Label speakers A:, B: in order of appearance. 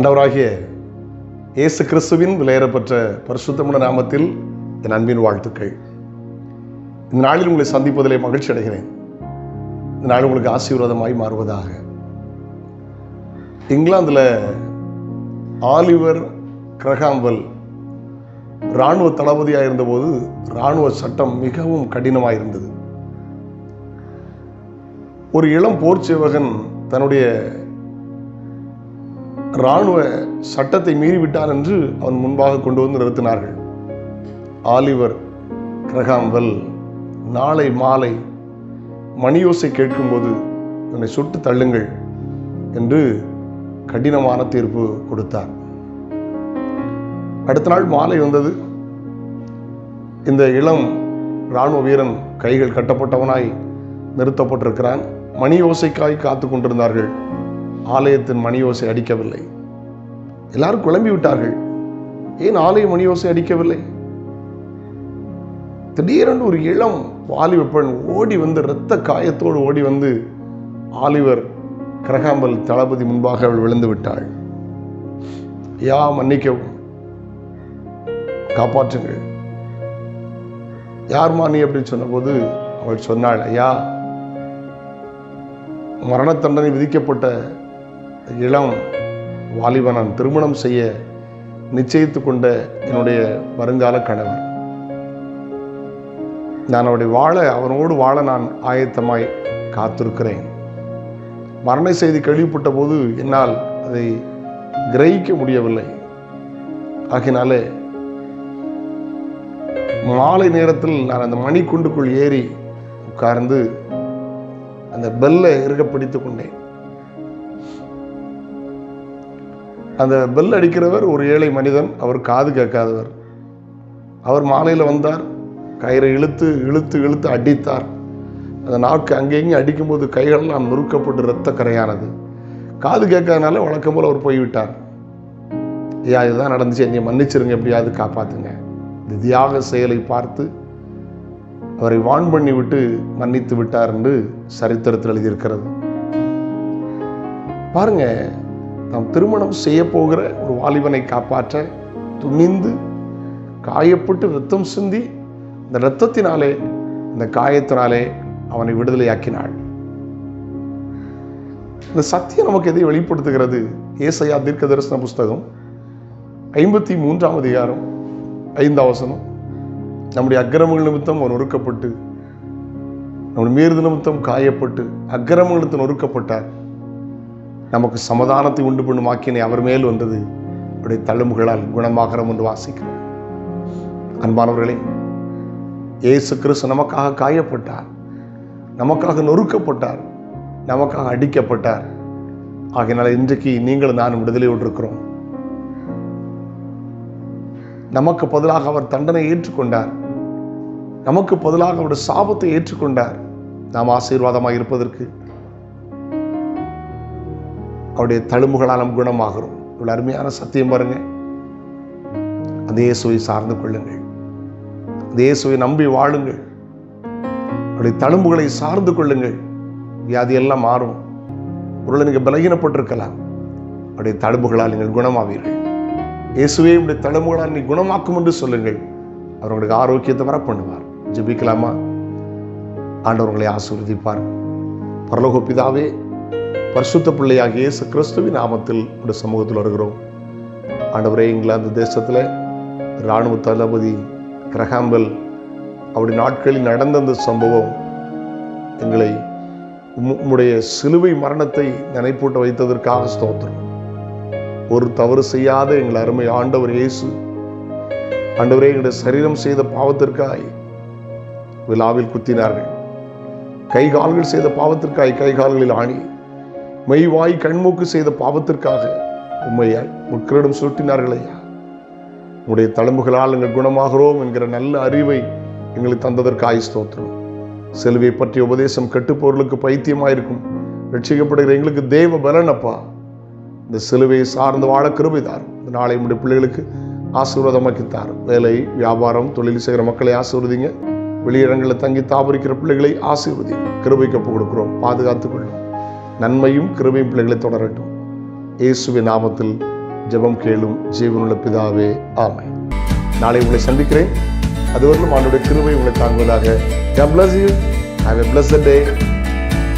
A: ஆண்டவராகிய இயேசு கிறிஸ்துவின் விலையேறப்பெற்ற பரிசுத்தமுள்ள நாமத்தில் என் அன்பின் வாழ்த்துக்கள். இந்த நாளில் உங்களை சந்திப்பதிலே மகிழ்ச்சி அடைகிறேன். இந்த நாள் உங்களுக்கு ஆசீர்வாதமாய் மாறுவதாக. இங்கிலாந்தில் ஆலிவர் கிரகாம்பல் இராணுவ தளபதியாக இருந்தபோது இராணுவ சட்டம் மிகவும் கடினமாக இருந்தது. ஒரு இளம் போர் சேவகன் தன்னுடைய இராணுவ சட்டத்தை மீறிவிட்டான் என்று அவன் முன்பாக கொண்டு வந்து நிறுத்தினார்கள். ஆலிவர் கிரகாம்வெல் நாளை மாலை மணியோசை கேட்கும்போது என்னை சுட்டு தள்ளுங்கள் என்று கடினமான தீர்ப்பு கொடுத்தார் அடுத்த நாள் மாலை வந்தது. இந்த இளம் இராணுவ வீரன் கைகள் கட்டப்பட்டவனாய் நிறுத்தப்பட்டிருக்கிறான். மணி ஓசைக்காய் காத்து கொண்டிருந்தார்கள். ஆலயத்தின் மணி ஓசை அடிக்கவில்லை. எல்லாரும் குழம்பி விட்டார்கள். ஏன் ஆலய மணி ஓசை அடிக்கவில்லை? திடீரென்று ஒரு இளம் வாலிப பெண் ஓடி வந்து இரத்த காயத்தோடு ஓடி வந்து ஆலிவர் கிரகாம்பல் தளபதி முன்பாக அவள் விழுந்து விட்டாள். யா மன்னிக்கவும். காப்பாற்றுங்கள். யார்மா நீ அப்படின்னு சொன்னபோது அவள் சொன்னாள் ஐயா மரண தண்டனை விதிக்கப்பட்ட இளம் வாலிபன் நான் திருமணம் செய்ய நிச்சயித்து கொண்ட என்னுடைய வருங்கால கணவர். நான் அவருடைய வாழ அவனோடு வாழ நான் ஆயத்தமாய் காத்திருக்கிறேன். மரண செய்தி கேள்விப்பட்ட போது என்னால் அதை கிரகிக்க முடியவில்லை. ஆகினாலே மாலை நேரத்தில் நான் அந்த மணிக்குண்டுக்குள் ஏறி உட்கார்ந்து அந்த பெல்லை இருக்க பிடித்து கொண்டேன். அந்த பெல் அடிக்கிறவர் ஒரு ஏழை மனிதன் அவர் காது கேட்காதவர். அவர் மாலையில் வந்தார் கயிறை இழுத்து இழுத்து இழுத்து அடித்தார். அந்த நாக்கு அங்கேயும் அடிக்கும்போது கைகளெல்லாம் நொறுக்கப்பட்டு இரத்த கரையானது. காது கேட்காதனால வழக்கம் போல் அவர் போய்விட்டார். ஐயா இதுதான் நடந்துச்சு. என்னை மன்னிச்சிருங்க எப்படியாவது காப்பாத்துங்க. இந்த தியாக செயலை பார்த்து அவரை வான் பண்ணி விட்டு மன்னித்து விட்டார் என்று சரித்திரத்தில் எழுதியிருக்கிறது. பாருங்க நாம் திருமணம் செய்ய போகிற ஒரு வாலிபனை காப்பாற்ற துணிந்து காயப்பட்டு ரத்தம் சிந்தி இந்த இரத்தத்தினாலே இந்த காயத்தினாலே அவனை விடுதலையாக்கினாள். இந்த சத்தியம் நமக்கு எதை வெளிப்படுத்துகிறது? ஏசையா தீர்க்க தரிசன புஸ்தகம் ஐம்பத்தி மூன்றாம் அதிகாரம் ஐந்தாம் வசனம். நம்முடைய அக்கிரமங்கள் நிமித்தம் அவன் ஒருக்கப்பட்டு நம்முடைய மீறுது நிமித்தம் காயப்பட்டு அக்கிரமங்களுக்கு நொறுக்கப்பட்டார் நமக்கு சமாதானத்தை உண்டு பண்ணும் ஆக்கினை அவர் மேல் வந்தது. அவருடைய தழும்புகளால் குணமாகரம் என்று வாசிக்கிறோம். அன்பானவர்களே இயேசு கிறிஸ்து நமக்காக காயப்பட்டார். நமக்காக நொறுக்கப்பட்டார். நமக்காக அடிக்கப்பட்டார். ஆகையினால் இன்றைக்கு நீங்களும் நானும் விடுதலை விட்டுருக்கிறோம் நமக்கு பதிலாக அவர் தண்டனை ஏற்றுக்கொண்டார். நமக்கு பதிலாக அவருடைய சாபத்தை ஏற்றுக்கொண்டார். நாம் ஆசீர்வாதமாக இருப்பதற்கு அவருடைய தழும்புகளால் நாம் குணமாகிறோம். இவ்வளோ அருமையான சத்தியம் பாருங்க. அந்த இயேசுவை சார்ந்து கொள்ளுங்கள். அந்த இயேசுவை நம்பி வாழுங்கள். அவருடைய தழும்புகளை சார்ந்து கொள்ளுங்கள். வியாதி எல்லாம் மாறும். ஒருவேளை நீங்கள் பலகீனப்பட்டிருக்கலாம். அவருடைய தழும்புகளால் நீங்கள் குணமாவீர்கள். இயேசுவே உடைய தழும்புகளால் நீ குணமாக்கும் என்று சொல்லுங்கள். அவர் உங்களுக்கு ஆரோக்கியத்தை வர பண்ணுவார் ஜெபிக்கலாமா? ஆண்டவர் உங்களை ஆசீர்வதிப்பார். பரலோக பிதாவே பரிசுத்த பிள்ளையாக இயேசு கிறிஸ்துவின் நாமத்தில் இந்த சமூகத்தில் வருகிறோம். ஆண்டவரே இங்கிலாந்து தேசத்தில் இராணுவ தளபதி கிரகாம்பல் அவருடைய நாட்களில் நடந்த அந்த சம்பவம் எங்களை உம்- உம்முடைய சிலுவை மரணத்தை நினைப்பூட்ட வைத்ததற்காக ஸ்தோத்திரம். ஒரு தவறு செய்யாத எங்கள் அருமை ஆண்டவர் இயேசு ஆண்டவரே எங்களுடைய சரீரம் செய்த பாவத்திற்காய் விழாவில் குத்தினார்கள். கை கால்கள் செய்த பாவத்திற்காய் கை கால்களில் ஆணி. மெய் வாய் கண்மூக்கு செய்த பாவத்திற்காக உண்மையாய் முற்களிடம் சுருட்டினார்களையா உடைய தழும்புகளால் எங்கள் குணமாகிறோம் என்கிற நல்ல அறிவை எங்களுக்கு தந்ததற்காய் ஸ்தோத்திரம். செல்வியை பற்றிய உபதேசம் கெட்டுப்பொருளுக்கு பைத்தியமாயிருக்கும். ரட்சிக்கப்படுகிற எங்களுக்கு தேவ பலன் அப்பா. இந்த சிலுவையை சார்ந்து வாழ கிருபை தாரும். இந்த நாளை நம்முடைய பிள்ளைகளுக்கு ஆசீர்வாதமாக்கி தாரும் வேலை வியாபாரம் தொழில் செய்கிற மக்களை ஆசீர்வதிங்க. வெளியிடங்களில் தங்கி தாபரிக்கிற பிள்ளைகளை ஆசீர்வதி கிருபைக்கு ஒப்பு கொடுக்கிறோம். பாதுகாத்துக் கொள்ளும். நன்மையும் கிருமையும் பிள்ளைகளை தொடரட்டும் இயேசுவின் நாமத்தில் ஜெபம் கேளும் ஜீவனுள்ள பிதாவே ஆமை நாளை உங்களை சந்திக்கிறேன் அதுவரையிலும் ஆண்டுடைய கிருமை உங்களை தாங்குவதாக God bless you. Have a blessed day.